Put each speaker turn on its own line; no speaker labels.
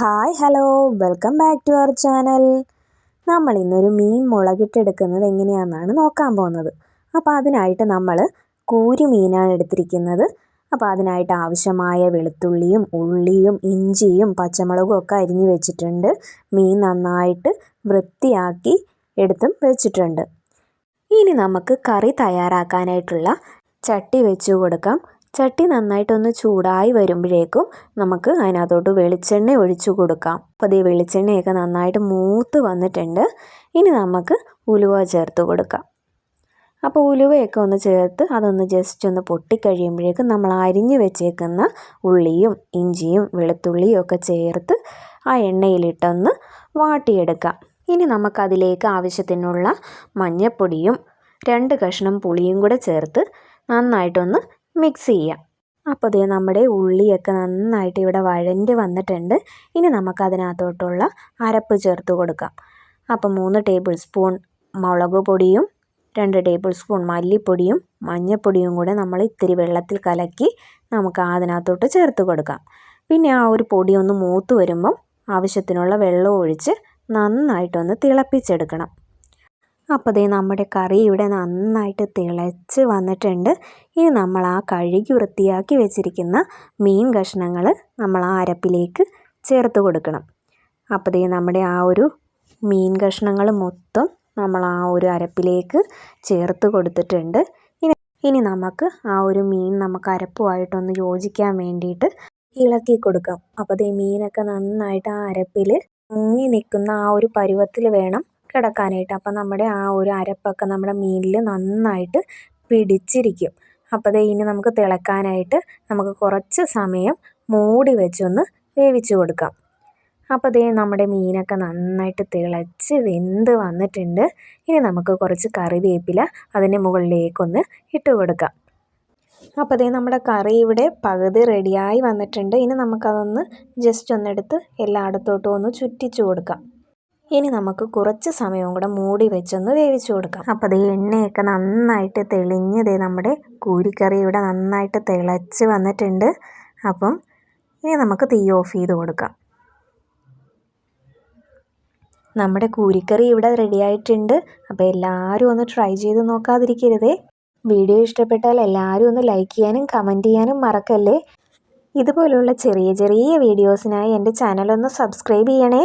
Hi hello. Welcome back to our channel. നമ്മൾ ഇന്നൊരു മീൻ മുളകിട്ടെടുക്കുന്നത് എങ്ങനെയാണെന്നാണ് നോക്കാൻ പോകുന്നത്. അപ്പോൾ അതിനായിട്ട് നമ്മൾ കൂരി മീനാണ് എടുത്തിരിക്കുന്നത്. അപ്പോൾ അതിനായിട്ട് ആവശ്യമായ വെളുത്തുള്ളിയും ഉള്ളിയും ഇഞ്ചിയും പച്ചമുളകും ഒക്കെ അരിഞ്ഞു വെച്ചിട്ടുണ്ട്. മീൻ നന്നായിട്ട് വൃത്തിയാക്കി എടുത്തും വെച്ചിട്ടുണ്ട്. ഇനി നമുക്ക് കറി തയ്യാറാക്കാനായിട്ടുള്ള ചട്ടി വെച്ച് കൊടുക്കാം. ചട്ടി നന്നായിട്ടൊന്ന് ചൂടായി വരുമ്പോഴേക്കും നമുക്ക് അതിനകത്തോട്ട് വെളിച്ചെണ്ണ ഒഴിച്ചു കൊടുക്കാം. അപ്പോൾ ഈ വെളിച്ചെണ്ണയൊക്കെ നന്നായിട്ട് മൂത്ത് വന്നിട്ടുണ്ട്. ഇനി നമുക്ക് ഉലുവ ചേർത്ത് കൊടുക്കാം. അപ്പോൾ ഉലുവയൊക്കെ ഒന്ന് ചേർത്ത് അതൊന്ന് ജസ്റ്റ് ഒന്ന് പൊട്ടിക്കഴിയുമ്പോഴേക്കും നമ്മൾ അരിഞ്ഞു വെച്ചേക്കുന്ന ഉള്ളിയും ഇഞ്ചിയും വെളുത്തുള്ളിയും ഒക്കെ ചേർത്ത് ആ എണ്ണയിലിട്ടൊന്ന് വാട്ടിയെടുക്കാം. ഇനി നമുക്കതിലേക്ക് ആവശ്യത്തിനുള്ള മഞ്ഞൾപ്പൊടിയും രണ്ട് കഷ്ണം പുളിയും കൂടെ ചേർത്ത് നന്നായിട്ടൊന്ന് മിക്സ് ചെയ്യാം. അപ്പോൾ ഇത് നമ്മുടെ ഉള്ളിയൊക്കെ നന്നായിട്ട് ഇവിടെ വഴഞ്ഞ് വന്നിട്ടുണ്ട്. ഇനി നമുക്കതിനകത്തോട്ടുള്ള അരപ്പ് ചേർത്ത് കൊടുക്കാം. അപ്പോൾ മൂന്ന് ടേബിൾ സ്പൂൺ മുളക് പൊടിയും രണ്ട് ടേബിൾ സ്പൂൺ മല്ലിപ്പൊടിയും മഞ്ഞൾപ്പൊടിയും കൂടെ നമ്മൾ ഇത്തിരി വെള്ളത്തിൽ കലക്കി നമുക്ക് അതിനകത്തോട്ട് ചേർത്ത് കൊടുക്കാം. പിന്നെ ആ ഒരു പൊടി ഒന്ന് മൂത്ത് വരുമ്പം ആവശ്യത്തിനുള്ള വെള്ളം ഒഴിച്ച് നന്നായിട്ടൊന്ന് തിളപ്പിച്ചെടുക്കണം. അപ്പോൾ ദേ നമ്മുടെ കറി ഇവിടെ നന്നായിട്ട് തിളച്ച് വന്നിട്ടുണ്ട്. ഇനി നമ്മൾ ആ കഴുകി വൃത്തിയാക്കി വെച്ചിരിക്കുന്ന മീൻ കഷ്ണങ്ങൾ നമ്മൾ ആ അരപ്പിലേക്ക് ചേർത്ത് കൊടുക്കണം. അപ്പോൾ ദേ നമ്മുടെ ആ ഒരു മീൻ കഷ്ണങ്ങൾ മൊത്തം നമ്മൾ ആ ഒരു അരപ്പിലേക്ക് ചേർത്ത് കൊടുത്തിട്ടുണ്ട്. ഇനി ഇനി നമുക്ക് ആ ഒരു മീൻ നമുക്ക് അരപ്പുമായിട്ടൊന്ന് യോജിക്കാൻ വേണ്ടിയിട്ട് ഇളക്കി കൊടുക്കാം. അപ്പോൾ ദേ മീനൊക്കെ നന്നായിട്ട് ആ അരപ്പിൽ മുങ്ങി നിൽക്കുന്ന ആ ഒരു പരുവത്തിൽ വേണം കിടക്കാനായിട്ട്. അപ്പം നമ്മുടെ ആ ഒരു അരപ്പൊക്കെ നമ്മുടെ മീനിൽ നന്നായിട്ട് പിടിച്ചിരിക്കും. അപ്പോൾ ദേ ഇനി നമുക്ക് തിളക്കാനായിട്ട് നമുക്ക് കുറച്ച് സമയം മൂടി വെച്ചൊന്ന് വേവിച്ച് കൊടുക്കാം. അപ്പോൾ ദേ നമ്മുടെ മീനൊക്കെ നന്നായിട്ട് തിളച്ച് വെന്ത് വന്നിട്ടുണ്ട്. ഇനി നമുക്ക് കുറച്ച് കറിവേപ്പില അതിന്റെ മുകളിലേക്കൊന്ന് ഇട്ട് കൊടുക്കാം. അപ്പോൾ ദേ നമ്മുടെ കറി ഇവിടെ പകുതി റെഡിയായി വന്നിട്ടുണ്ട്. ഇനി നമുക്കതൊന്ന് ജസ്റ്റ് ഒന്നെടുത്ത് എല്ലായിടത്തോട്ടും ഒന്ന് ചുറ്റിച്ചു കൊടുക്കാം. ഇനി നമുക്ക് കുറച്ച് സമയവും കൂടെ മൂടി വെച്ചൊന്ന് വേവിച്ചു കൊടുക്കാം. അപ്പോൾ ഈ എണ്ണയൊക്കെ നന്നായിട്ട് തെളിഞ്ഞത് നമ്മുടെ കൂരിക്കറി ഇവിടെ നന്നായിട്ട് തിളച്ച് വന്നിട്ടുണ്ട്. അപ്പം ഇനി നമുക്ക് തീ ഓഫ് ചെയ്ത് കൊടുക്കാം. നമ്മുടെ കൂരിക്കറി ഇവിടെ റെഡി ആയിട്ടുണ്ട്. അപ്പോൾ എല്ലാവരും ഒന്ന് ട്രൈ ചെയ്ത് നോക്കാതിരിക്കരുതേ. വീഡിയോ ഇഷ്ടപ്പെട്ടാൽ എല്ലാവരും ഒന്ന് ലൈക്ക് ചെയ്യാനും കമന്റ് ചെയ്യാനും മറക്കല്ലേ. ഇതുപോലുള്ള ചെറിയ ചെറിയ വീഡിയോസിനായി എന്റെ ചാനൽ ഒന്ന് സബ്സ്ക്രൈബ് ചെയ്യണേ.